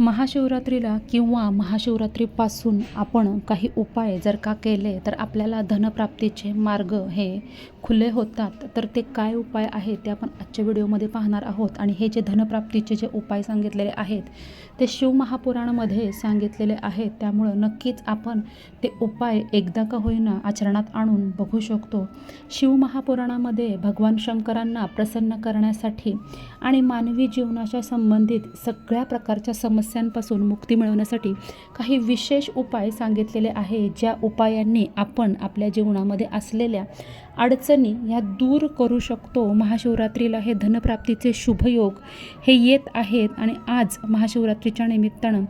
महाशिवरात्रीला किंवा महाशिवरात्रीपासून आपण काही उपाय जर का केले तर आपल्याला धनप्राप्तीचे मार्ग हे खुले होतात. तर ते काय उपाय आहेत ते आपण आजच्या व्हिडिओमध्ये पाहणार आहोत. आणि हे जे धनप्राप्तीचे जे उपाय सांगितलेले आहेत ते शिवमहापुराणामध्ये सांगितलेले आहेत. त्यामुळं नक्कीच आपण ते उपाय एकदा का होईना आचरणात आणून बघू शकतो. शिवमहापुराणामध्ये भगवान शंकरांना प्रसन्न करण्यासाठी आणि मानवी जीवनाच्या संबंधित सगळ्या प्रकारच्या समस्यांपासून मुक्ती मिळवण्यासाठी काही विशेष उपाय सांगितलेले आहे ज्या उपायांनी आपण आपल्या जीवनामध्ये असलेल्या अडचणी ह्या दूर करू शकतो. महाशिवरात्रीला हे धनप्राप्तीचे शुभयोग हे येत आहेत आणि आज महाशिवरात्रीच्या निमित्तानं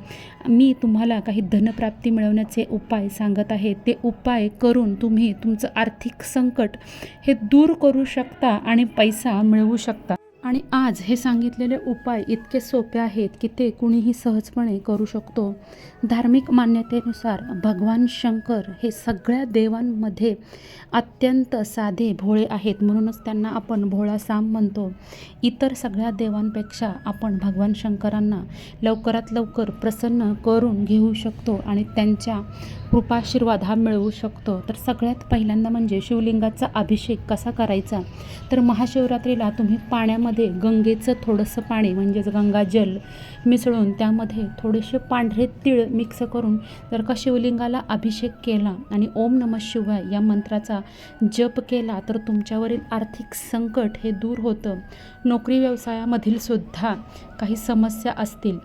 मी तुम्हाला काही धनप्राप्ती मिळवण्याचे उपाय सांगत आहे. ते उपाय करून तुम्ही तुमचं आर्थिक संकट हे दूर करू शकता आणि पैसा मिळवू शकता. आणि आज हे सांगितलेले उपाय इतके सोपे आहेत की ते कुणीही सहजपणे करू शकतो. धार्मिक मान्यतेनुसार भगवान शंकर हे सगळ्या देवांमध्ये अत्यंत साधे भोळे आहेत. म्हणूनच त्यांना आपण भोळा साम म्हणतो. इतर सगळ्या देवांपेक्षा आपण भगवान शंकरांना लवकरात लवकर प्रसन्न करून घेऊ शकतो आणि त्यांच्या कृपाशीर्वाद हा मिळवू शकतो. तर सगळ्यात पहिल्यांदा म्हणजे शिवलिंगाचा अभिषेक कसा करायचा? तर महाशिवरात्रीला तुम्ही पाण्यामध्ये गंगेचं थोडंसं पाणी म्हणजेच गंगाजल मिसळून त्यामध्ये थोडेसे पांढरे तीळ मिक्स करून जर का शिवलिंगाला अभिषेक केला आणि ओम नम शिवाय या मंत्राचा जप केला तर तुमच्यावरील आर्थिक संकट हे दूर होतं. नोकरी व्यवसायामधील सुद्धा काही समस्या असतील.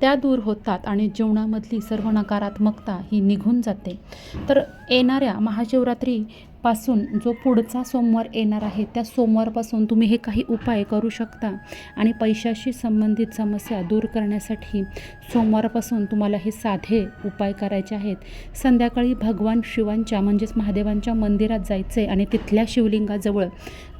त्या दूर होतात आणि जीवनामधली सर्व नकारात्मकता ही निघून जाते. तर येणाऱ्या महाशिवरात्री पासून जो पुढचा सोमवार येणार आहे त्या सोमवारपासून तुम्ही हे काही उपाय करू शकता. आणि पैशाशी संबंधित समस्या दूर करण्यासाठी सोमवारपासून तुम्हाला हे साधे उपाय करायचे आहेत. संध्याकाळी भगवान शिवांच्या म्हणजेच महादेवांच्या मंदिरात जायचं आहे आणि तिथल्या शिवलिंगाजवळ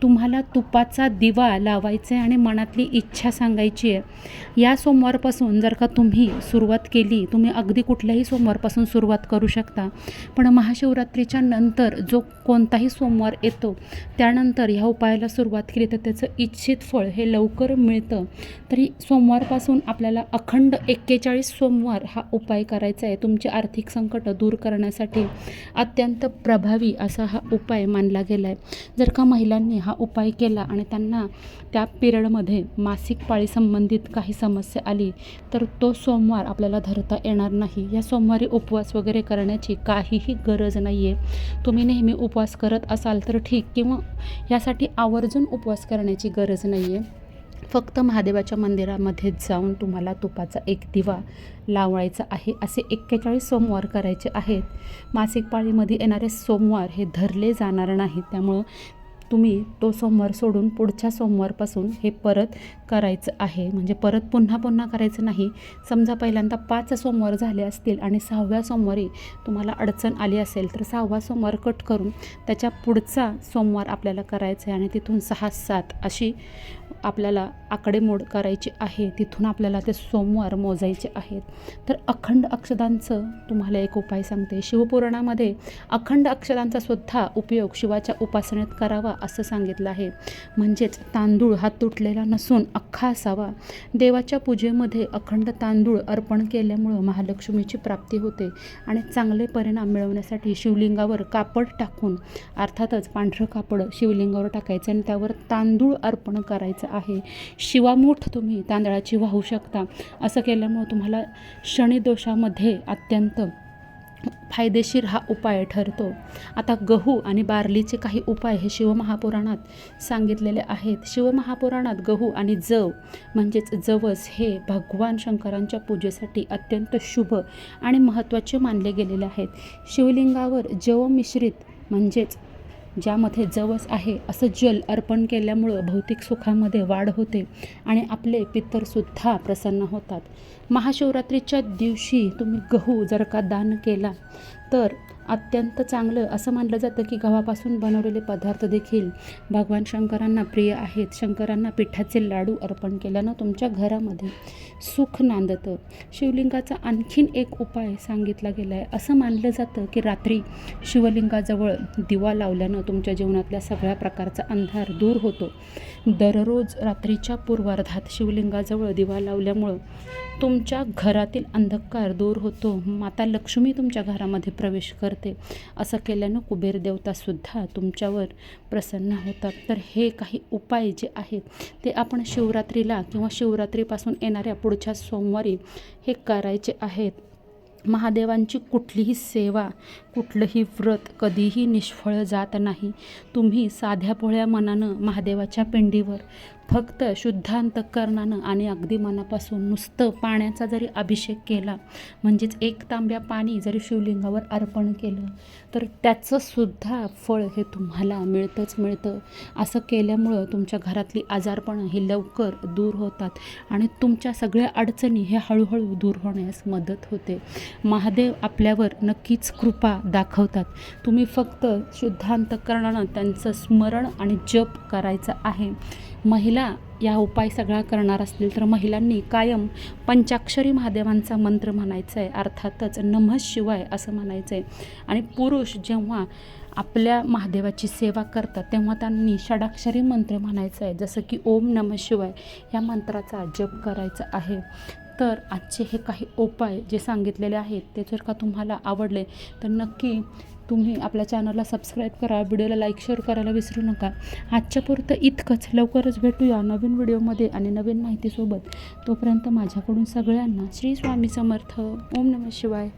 तुम्हाला तुपाचा दिवा लावायचा आहे आणि मनातली इच्छा सांगायची आहे. या सोमवारपासून जर का तुम्ही सुरुवात केली तुम्ही अगदी कुठल्याही सोमवारपासून सुरुवात करू शकता. पण महाशिवरात्रीच्या नंतर जो कोणताही सोमवार येतो त्यानंतर ह्या उपायाला सुरुवात केली तर त्याचं इच्छित फळ हे लवकर मिळतं. तरी सोमवारपासून आपल्याला अखंड एक्केचाळीस सोमवार हा उपाय करायचा आहे. तुमचे आर्थिक संकट दूर करण्यासाठी अत्यंत प्रभावी असा हा उपाय मानला गेला आहे. जर का महिलांनी हा उपाय केला आणि त्यांना त्या पिरियडमध्ये मासिक पाळी संबंधित काही समस्या आली तर तो सोमवार आपल्याला धरता येणार नाही. या सोमवारी उपवास वगैरे करण्याची काहीही गरज नाही आहे तुम्ही नेहमी उपवास उपवास करत असाल तर ठीक किंवा यासाठी आवर्जून उपवास करण्याची गरज नाही आहे फक्त महादेवाच्या मंदिरामध्ये जाऊन तुम्हाला तुपाचा एक दिवा लावायचा आहे असे एक्केचाळीस सोमवार करायचे आहेत. मासिक पाळीमध्ये येणारे सोमवार हे धरले जाणार नाहीत त्यामुळं तुम्ही तो सोमवार सोडून पुढच्या सोमवारपासून हे परत करायचं आहे. म्हणजे परत पुन्हा पुन्हा करायचं नाही. समजा पहिल्यांदा पाच सोमवार झाले असतील आणि सहाव्या सोमवारी तुम्हाला अडचण आली असेल तर सहावा सोमवार कट करून त्याच्या पुढचा सोमवार आपल्याला करायचा आहे आणि तिथून सहा सात अशी आपल्याला आकडेमोड करायची आहे तिथून आपल्याला ते सोमवार मोजायचे आहेत. तर अखंड अक्षदांचं तुम्हाला एक उपाय सांगते. शिवपुराणामध्ये अखंड अक्षदांचा सुद्धा उपयोग शिवाच्या उपासनेत करावा असं सांगितलं आहे. म्हणजेच तांदूळ हा तुटलेला नसून अख्खा असावा. देवाच्या पूजेमध्ये अखंड तांदूळ अर्पण केल्यामुळं महालक्ष्मीची प्राप्ती होते आणि चांगले परिणाम मिळवण्यासाठी शिवलिंगावर कापड टाकून अर्थातच पांढरं कापड शिवलिंगावर टाकायचं आणि त्यावर तांदूळ अर्पण करायचं आहे. शिवामूठ तुम्ही तांदळाची वाहू शकता. असं केल्यामुळं तुम्हाला शनिदोषामध्ये अत्यंत फायदेशीर हा उपाय ठरतो. आता गहू आणि बार्लीचे काही उपाय हे शिवमहापुराणात सांगितलेले आहेत. शिवमहापुराणात गहू आणि जव म्हणजेच जवस हे भगवान शंकरांच्या पूजेसाठी अत्यंत शुभ आणि महत्त्वाचे मानले गेलेले आहेत. शिवलिंगावर जव मिश्रित म्हणजेच ज्यामध्ये जवस आहे असं जल अर्पण केल्यामुळं भौतिक सुखामध्ये वाढ होते आणि आपले पितरसुद्धा प्रसन्न होतात. महाशिवरात्रीच्या दिवशी तुम्ही गहू जर का दान केला तर अत्यंत चांगलं. असं मानलं जातं की गव्हापासून बनवलेले पदार्थ देखील भगवान शंकरांना प्रिय आहेत. शंकरांना पिठाचे लाडू अर्पण केल्यानं तुमच्या घरामध्ये सुख नांदतं. शिवलिंगाचा आणखीन एक उपाय सांगितला गेला आहे असं मानलं जातं की रात्री शिवलिंगाजवळ दिवा लावल्यानं तुमच्या जीवनातल्या सगळ्या प्रकारचा अंधार दूर होतो. दररोज रात्रीच्या पूर्वार्धात शिवलिंगाजवळ दिवा लावल्यामुळं तुमच्या घरातील अंधकार दूर होतो. माता लक्ष्मी तुमच्या घरामध्ये प्रवेश करते. असं केल्यानं कुबेर देवतासुद्धा तुमच्यावर प्रसन्न होतात. तर हे काही उपाय जे आहेत ते आपण शिवरात्रीला किंवा शिवरात्रीपासून येणाऱ्या पुढच्या सोमवारी हे करायचे आहेत. महादेवांची कुठलीही सेवा कुठलंही व्रत कधीही निष्फळ जात नाही. तुम्ही साध्या पोळ्या मनानं महादेवाच्या पिंडीवर फक्त शुद्धांतकरणानं आणि अगदी मनापासून नुसतं पाण्याचा जरी अभिषेक केला म्हणजेच एक तांब्या पाणी जरी शिवलिंगावर अर्पण केलं तर त्याचंसुद्धा फळ हे तुम्हाला मिळतंच मिळतं. असं केल्यामुळं तुमच्या घरातली आजारपणं ही लवकर दूर होतात आणि तुमच्या सगळ्या अडचणी हे हळूहळू दूर होण्यास मदत होते. महादेव आपल्यावर नक्कीच कृपा दाखवतात. तुम्ही फक्त शुद्धांतकरणानं त्यांचं स्मरण आणि जप करायचं आहे. महिला या उपाय सगळा करणार असतील तर महिलांनी कायम पंचाक्षरी महादेवांचा मंत्र म्हणायचा आहे अर्थातच नमः शिवाय असं म्हणायचं आहे आणि पुरुष जेव्हा आपल्या महादेवाची सेवा करतात तेव्हा त्यांनी षडाक्षरी मंत्र म्हणायचं आहे जसं की ओम नमः शिवाय या मंत्राचा जप करायचा आहे. तर आजचे हे काही उपाय जे सांगितलेले आहेत ते जर का तुम्हाला आवडले तर नक्की तुम्ही आपल्या चॅनलला सबस्क्राईब करा व्हिडिओला लाईक शेअर करायला विसरू नका. आजच्या पुरतं इतकंच. लवकरच भेटूया नवीन व्हिडिओमध्ये आणि नवीन माहितीसोबत. तोपर्यंत माझ्याकडून सगळ्यांना श्री स्वामी समर्थ. ओम नमः शिवाय.